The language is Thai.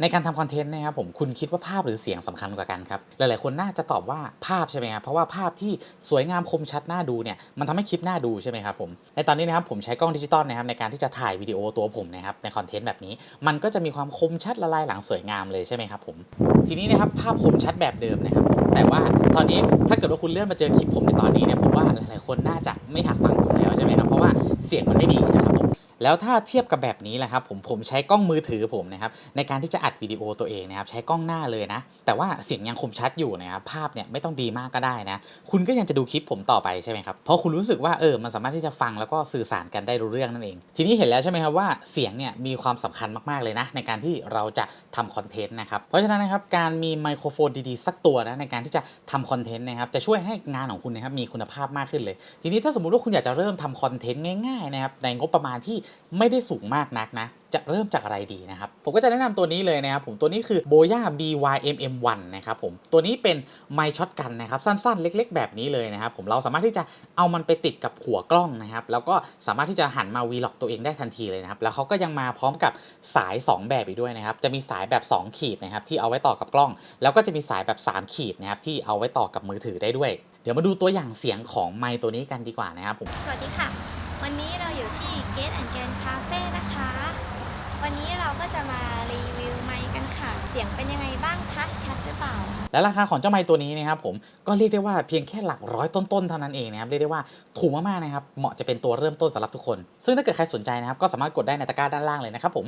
ในการทำคอนเทนต์นะครับผมคุณคิดว่าภาพหรือเสียงสำคัญกว่ากันครับ หลายๆ คนน่าจะตอบว่าภาพใช่ไหมครับเพราะว่าภาพที่สวยงามคมชัดน่าดูเนี่ยมันทำให้คลิปน่าดูใช่ไหมครับผมในตอนนี้นะครับผมใช้กล้องดิจิตอลนะครับในการที่จะถ่ายวิดีโอตัวผมนะครับในคอนเทนต์แบบนี้ มันก็จะมีความคมชัดละลายหลังสวยงามเลยใช่ไหมครับผมทีนี้นะครับภาพคมชัดแบบเดิมนะครับผมแต่ว่าตอนนี้ถ้าเกิดว่าคุณเลื่อนมาเจอคลิปผมในตอนนี้เนี่ยผมว่าหลายๆคนน่าจะไม่อยากฟังผมแล้วใช่ไหมครับเพราะว่าเสียงมันไม่ดีใช่ไหม แล้วถ้าเทียบกับแบบนี้แหละครับผมผมใช้กล้องมือถือผมนะครับในการที่จะอัดวิดีโอตัวเองนะครับใช้กล้องหน้าเลยนะ แต่ว่าเสียงยังคมชัดอยู่นะครับภาพเนี่ยไม่ต้องดีมากก็ได้นะ คุณก็ยังจะดูคลิปผมต่อไปใช่ไหมครับเพราะคุณรู้สึกว่าเออมันสามารถที่จะฟังแล้วก็สื่อสารกันได้รู้เรื่องนั่นเอง ทีนี้เห็นแล้วใช่ไหมครับว่าเสียงเนี่ยมีความสำคัญมากๆเลยนะ ในการที่เราจะทำคอนเทนต์นะครับเพราะฉะนั้นนะครับการมีไมโครโฟนดีๆสักตัวนะในการที่จะทำคอนเทนต์นะครับจะช่วยให้งานของคุณนะครับมีคุณภาพมากขึ้นเลย ทีนี้ถ้าสมมุติว่าคุณอยากจะเริ่มทำคอนเทนต์ง่ายๆนะครับในงบประมาณที่ไม่ได้สูงมากนักนะ จะเริ่มจากอะไรดีนะครับ ผมก็จะแนะนำตัวนี้เลยนะครับผมตัวนี้คือ Boya BYMM1 นะครับผมตัวนี้เป็นไมช็อตกันนะครับ สั้นๆ เล็ก ๆ แบบนี้เลยนะครับผมเราสามารถที่จะเอามันไปติดกับหัวกล้องนะครับ แล้วก็สามารถที่จะหันมาวีล็อกตัวเองได้ทันทีเลยนะครับ แล้วเขาก็ยังมาพร้อมกับสาย 2 แบบอีกด้วยนะครับ จะมีสายแบบ 2 ขีดนะครับที่เอาไว้ต่อกับกล้อง แล้วก็จะมีสายแบบ 3 ขีดนะครับที่เอาไว้ต่อกับมือถือได้ด้วย เดี๋ยวมาดูตัวอย่างเสียงของไมตัวนี้กันดีกว่านะครับผมสวัสดีค่ะ วันนี้เราอยู่ที่ Gate and Grand Cafe นะคะ วันนี้เราก็จะมารีวิวไมค์กันค่ะ เสียงเป็นยังไงบ้างคะชัดหรือเปล่า และราคาของเจ้าไม้ตัวนี้นะครับผมก็เรียกได้ว่าเพียงแค่หลักร้อยต้นๆเท่านั้นเองนะครับเรียกได้ว่าถูกมากๆนะครับเหมาะจะเป็นตัวเริ่มต้นสำหรับทุกคน ซึ่งถ้าเกิดใครสนใจนะครับก็สามารถกดได้ในตะกร้าด้านล่างเลยนะครับผม